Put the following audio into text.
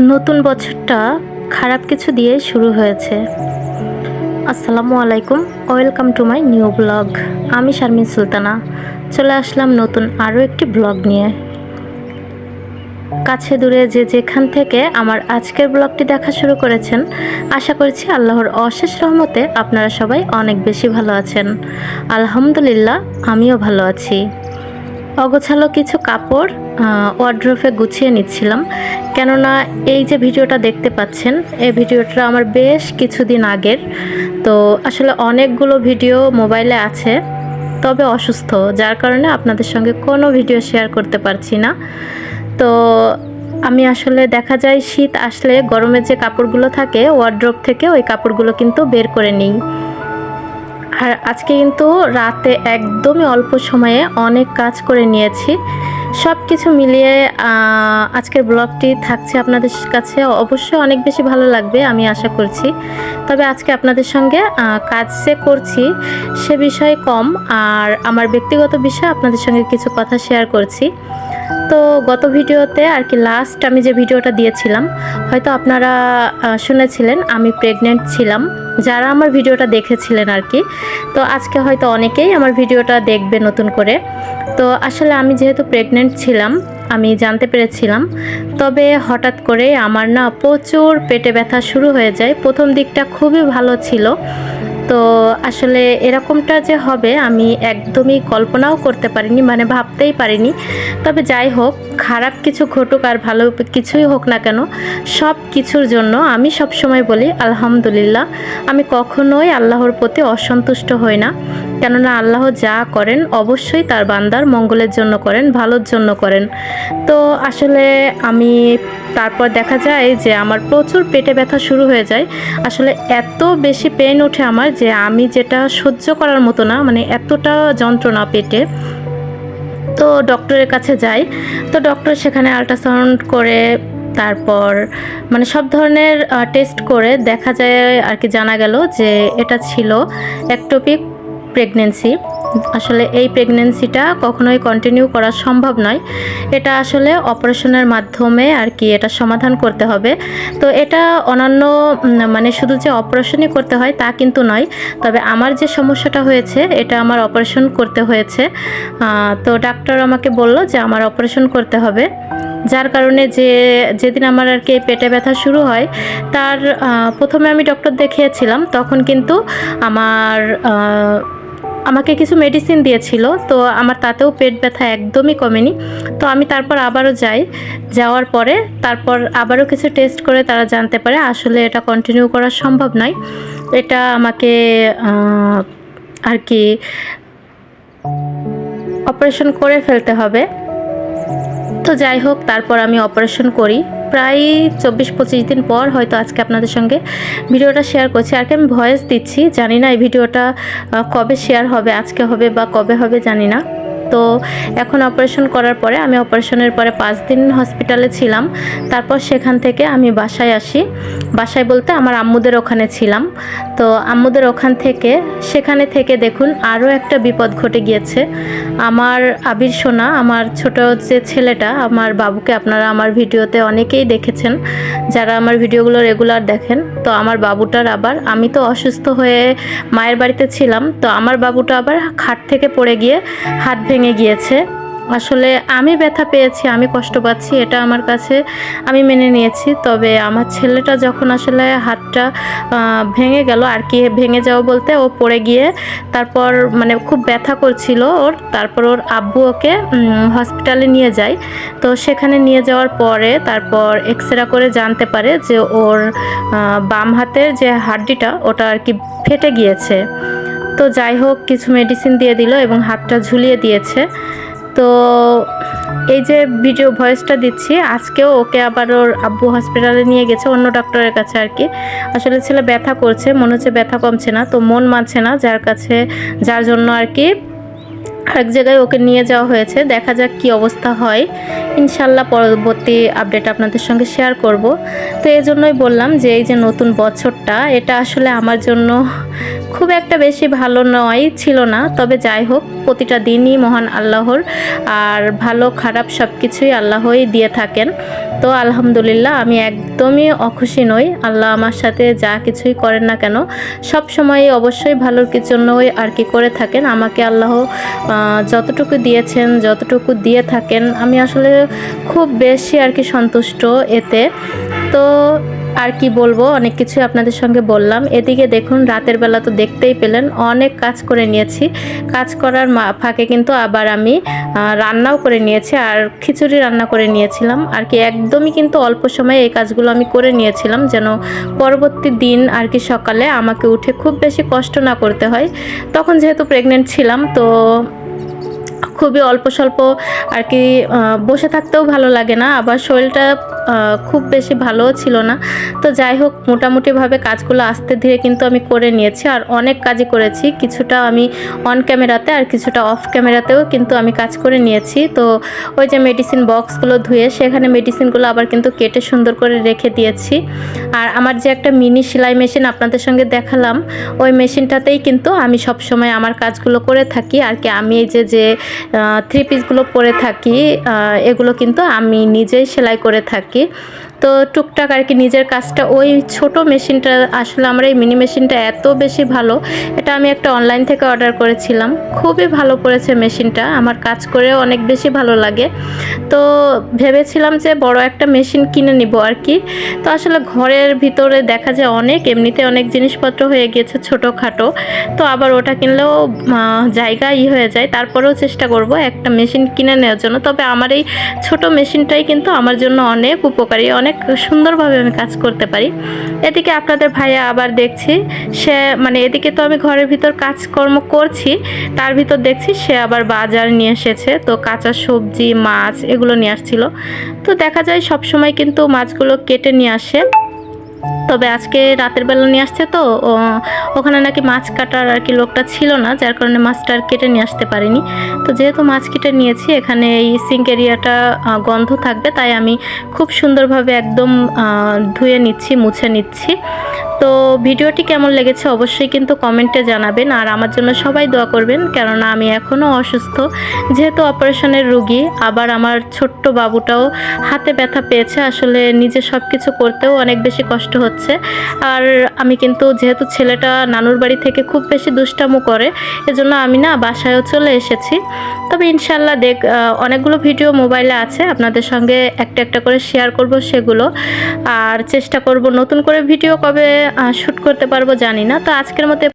নতুন বছরটা খারাপ কিছু দিয়ে শুরু হয়েছে। আসসালামু আলাইকুম, welcome to my new blog. আমি শারমিন সুলতানা। চলে আসলাম নতুন আরও একটি ব্লগ নিয়ে। কাছে দূরে যে যেখান থেকে আমার আজকের ব্লগটি দেখা শুরু করেছেন, আশা করছি আল্লাহর অশেষ রহমতে আপনারা সবাই অনেক বেশি ভালো আছেন। আলহামদুলিল্লাহ, আমিও ভালো আছি। অগোছালো কিছু কাপড় ওয়ার্ড্রোফে গুছিয়ে নিচ্ছিলাম। কেননা এই যে ভিডিওটা দেখতে পাচ্ছেন, এই ভিডিওটা আমার বেশ কিছুদিন আগের। তো আসলে অনেকগুলো ভিডিও মোবাইলে আছে, তবে অসুস্থ, যার কারণে আপনাদের সঙ্গে কোনো ভিডিও শেয়ার করতে পারছি না। তো আমি আসলে দেখা যায় শীত আসলে গরমের যে কাপড়গুলো থাকে ওয়ার্ড্রোপ থেকে ওই কাপড়গুলো কিন্তু বের করে নিই। আর আজকে কিন্তু রাতে একদমই অল্প সময়ে অনেক কাজ করে নিয়েছি। সব কিছু মিলিয়ে আজকের ব্লগটি থাকছে আপনাদের কাছে অবশ্যই অনেক বেশি ভালো লাগবে আমি আশা করছি। তবে আজকে আপনাদের সঙ্গে কাজ যে করছি সে বিষয়ে কম, আর আমার ব্যক্তিগত বিষয়ে আপনাদের সঙ্গে কিছু কথা শেয়ার করছি। তো গত ভিডিওতে আর কি লাস্ট আমি যে ভিডিওটা দিয়েছিলাম, হয়তো আপনারা শুনেছিলেন, আমি প্রেগনেন্ট ছিলাম। যারা আমার ভিডিওটা দেখেছিলেন আর কি, তো আজকে হয়তো অনেকেই আমার ভিডিওটা দেখবে নতুন করে। তো আসলে আমি যেহেতু প্রেগনেন্ট ছিলাম, আমি জানতে পেরেছিলাম, তবে হঠাৎ করে আমার না প্রচুর পেটে ব্যথা শুরু হয়ে যায়। প্রথম দিকটা খুবই ভালো ছিল তো আসলে এরকমটা যে হবে, আমি একদমই কল্পনাও করতে পারিনি মানে ভাবতেই পারিনি। তবে যাই হোক, খারাপ কিছু ঘটুক আর ভালো কিছুই হোক না কেন, সব কিছুর জন্য আমি সব সময় বলি, আলহামদুলিল্লাহ, আমি কখনোই আল্লাহর প্রতি অসন্তুষ্ট হই না। কেননা আল্লাহ যা করেন, অবশ্যই তার বান্দার মঙ্গলের জন্য করেন, ভালোর জন্য করেন। তো আসলে আমি তারপর দেখা যায় যে আমার প্রচুর পেটে ব্যথা শুরু হয়ে যায়। আসলে এত বেশি পেন ওঠে আমার যে আমি যেটা সহ্য করার মতো না মানে এতটা যন্ত্রণা পেটে, তো ডক্টরের কাছে যাই। তো ডক্টর সেখানে আল্ট্রাসাউন্ড করে, তারপর মানে সব ধরনের টেস্ট করে দেখা যায় আর কি জানা গেল যে এটা ছিল একটোপিক প্রেগনেন্সি আসলে এই প্রেগনেন্সিটা কখনোই কন্টিনিউ করা সম্ভব নয়। এটা আসলে অপারেশনের মাধ্যমে আর কি এটা সমাধান করতে হবে। তো এটা অন্যান্য মানে শুধু যে অপারেশনই করতে হয় তা কিন্তু নয়, তবে আমার যে সমস্যাটা হয়েছে, এটা আমার অপারেশন করতে হয়েছে। তো ডাক্তার আমাকে বলল যে আমার অপারেশন করতে হবে। যার কারণে যে, যেদিন আমার আর কি পেটে ব্যথা শুরু হয়, তার প্রথমে আমি ডক্টর দেখিয়েছিলাম, তখন কিন্তু আমার আমাকে কিছু মেডিসিন দিয়েছিল, তো আমার তাতেও পেট ব্যথা একদমই কমেনি। তো আমি তারপর আবারও যাই, যাওয়ার পরে তারপর আবারও কিছু টেস্ট করে তারা জানতে পারে আসলে এটা কন্টিনিউ করা সম্ভব নয়। এটা আমাকে আর কি অপারেশন করে ফেলতে হবে। তো যাই হোক, তারপর আমি অপারেশন করি। প্রায় চব্বিশ পঁচিশ দিন পর হয়তো আজকে আপনাদের সঙ্গে ভিডিওটা শেয়ার করছি। আর কি আমি ভয়েস দিচ্ছি, জানি না এই ভিডিওটা কবে শেয়ার হবে, আজকে হবে বা কবে হবে জানি না। তো এখন অপারেশন করার পরে আমি অপারেশনের পরে পাঁচ দিন হসপিটালে ছিলাম। তারপর সেখান থেকে আমি বাসায় আসি। বাসায় বলতে আমার আম্মুদের ওখানে ছিলাম। তো আম্মুদের ওখান থেকে, সেখানে থেকে দেখুন আরও একটা বিপদ ঘটে গিয়েছে। আমার আবির সোনা, আমার ছোট যে ছেলেটা, আমার বাবুকে আপনারা আমার ভিডিওতে অনেকেই দেখেছেন। যারা আমার ভিডিওগুলো রেগুলার দেখেন, তো আমার বাবুটার আবার, আমি তো অসুস্থ হয়ে মায়ের বাড়িতে ছিলাম। তো আমার বাবুটা আবার খাট থেকে পড়ে গিয়ে হাত ভেঙে গিয়েছে। আসলে আমি ব্যথা পেয়েছি, আমি কষ্ট পাচ্ছি, এটা আমার কাছে আমি মেনে নিয়েছি। তবে আমার ছেলেটা যখন আসলে হাতটা ভেঙে গেল, আর কি ভেঙে যাওয়া বলতে ও পড়ে গিয়ে তারপর মানে খুব ব্যথা করছিল ওর। তারপর ওর আব্বু ওকে হসপিটালে নিয়ে যায়। তো সেখানে নিয়ে যাওয়ার পরে তারপর এক্স করে জানতে পারে যে ওর বাম হাতের যে হাড্ডিটা, ওটা আর কি ফেটে গিয়েছে। তো যাই হোক, কিছু মেডিসিন দিয়ে দিল এবং হাতটা ঝুলিয়ে দিয়েছে। তো এই যে ভিডিও ভয়েসটা দিচ্ছি, আজকেও ওকে আবার ওর আব্বু হসপিটালে নিয়ে গেছে, অন্য ডক্টরের কাছে আর কি। আসলে ছেলে ব্যথা করছে, মনে হচ্ছে ব্যথা কমছে না, তো মন মানছে না, যার কাছে, যার জন্য আর কি, আরেক জায়গায় ওকে নিয়ে যাওয়া হয়েছে। দেখা যাক কি অবস্থা হয়। ইনশাল্লাহ পরবর্তী আপডেট আপনাদের সঙ্গে শেয়ার করব। তো এই জন্যই বললাম যে, এই যে নতুন বছরটা, এটা আসলে আমার জন্য খুব একটা বেশি ভালো নয়, ছিল না। তবে যাই হোক, প্রতিটা দিনই মহান আল্লাহর আর ভালো, খারাপ সব কিছুই আল্লাহই দিয়ে থাকেন। তো আলহামদুলিল্লাহ, আমি একদমই অখুশি নই। আল্লাহ আমার সাথে যা কিছুই করেন না কেন, সব সময় অবশ্যই ভালোর জন্যই আর কি করে থাকেন। আমাকে আল্লাহ যতটুকু দিয়েছেন, যতটুকু দিয়ে থাকেন, আমি আসলে খুব বেশি আর কি সন্তুষ্ট এতে। তো আর কি বলব, অনেক কিছুই আপনাদের সঙ্গে বললাম। এদিকে দেখুন, রাতের বেলা তো দেখতেই পেলেন, অনেক কাজ করে নিয়েছি। কাজ করার ফাঁকে কিন্তু আবার আমি রান্নাও করে নিয়েছি, আর খিচুড়ি রান্না করে নিয়েছিলাম। আর কি একদমই কিন্তু অল্প সময়ে এই কাজগুলো আমি করে নিয়েছিলাম, যেন পরবর্তী দিন আর কি সকালে আমাকে উঠে খুব বেশি কষ্ট না করতে হয়। তখন যেহেতু প্রেগনেন্ট ছিলাম, তো খুবই অল্প স্বল্প আর কি বসে থাকতেও ভালো লাগে না। আবার শরীরটা খুব বেশি ভালোও ছিল না। তো যাই হোক মোটামুটিভাবে কাজগুলো আস্তে ধীরে কিন্তু আমি করে নিয়েছি আর অনেক কাজই করেছি। কিছুটা আমি অন ক্যামেরাতে আর কিছুটা অফ ক্যামেরাতেও কিন্তু আমি কাজ করে নিয়েছি। তো ওই যে মেডিসিন বক্সগুলো ধুয়ে সেখানে মেডিসিনগুলো আবার কিন্তু কেটে সুন্দর করে রেখে দিয়েছি। আর আমার যে একটা মিনি সেলাই মেশিন আপনাদের সঙ্গে দেখালাম, ওই মেশিনটাতেই কিন্তু আমি সব সময় আমার কাজগুলো করে থাকি। আর কি আমি এই যে যে থ্রি পিসগুলো পরে থাকি এগুলো কিন্তু আমি নিজেই সেলাই করে থাকি। থাকে। তো টুকটাক আর কি নিজের কাজটা ওই ছোট মেশিনটা আসলে আমার এই মিনি মেশিনটা এত বেশি ভালো, এটা আমি একটা অনলাইন থেকে অর্ডার করেছিলাম। খুবই ভালো পড়েছে মেশিনটা, আমার কাজ করে অনেক বেশি ভালো লাগে। তো ভেবেছিলাম যে বড় একটা মেশিন কিনে নিব আর কি। তো আসলে ঘরের ভিতরে দেখা যায় অনেক, এমনিতে অনেক জিনিসপত্র হয়ে গিয়েছে ছোটোখাটো। তো আবার ওটা কিনলেও জায়গা ই হয়ে যায়। তারপরেও চেষ্টা করব একটা মেশিন কিনে নেওয়ার জন্য। তবে আমার এই ছোট মেশিনটাই কিন্তু আমার জন্য অনেক উপকারী, অনেক সুন্দরভাবে আমি কাজ করতে পারি। এদিকে আপনাদের ভাইয়া আবার দেখছি, সে মানে এদিকে তো আমি ঘরের ভিতর কাজকর্ম করছি, তার ভিতর দেখছি সে আবার বাজার নিয়ে এসেছে। তো কাঁচা সবজি, মাছ এগুলো নিয়ে আসছিল। তো দেখা যায় সব সময় কিন্তু মাছগুলো কেটে নিয়ে আসে। তবে আজকে রাতের বেলা নিয়ে আসছে তো ওখানে নাকি মাছ কাটার আর কি লোকটা ছিল না, যার কারণে মাছটা আর কেটে নিয়ে আসতে পারিনি। তো যেহেতু মাছ কেটে নিয়েছি, এখানে এই সিঙ্ক এরিয়াটা গন্ধ থাকবে, তাই আমি খুব সুন্দরভাবে একদম ধুয়ে নিচ্ছি, মুছে নিচ্ছি। তো ভিডিওটি কেমন লেগেছে অবশ্যই কিন্তু কমেন্টে জানাবেন, আর আমার জন্য সবাই দোয়া করবেন, কেননা আমি এখনও অসুস্থ। যেহেতু অপারেশনের রুগী, আবার আমার ছোট্ট বাবুটাও হাতে ব্যথা পেয়েছে, আসলে নিজে সব কিছু করতেও অনেক বেশি কষ্ট হচ্ছে। আর আমি কিন্তু যেহেতু ছেলেটা নানুর বাড়ি থেকে খুব বেশি দুষ্টামো করে, এজন্য আমি না বাসায়ও চলে এসেছি। তবে ইনশাল্লাহ দেখ অনেকগুলো ভিডিও মোবাইলে আছে, আপনাদের সঙ্গে একটা একটা করে শেয়ার করব সেগুলো। আর চেষ্টা করব নতুন করে ভিডিও কবে শ্যুট করতে পারব জানি না। তো আজকের মতো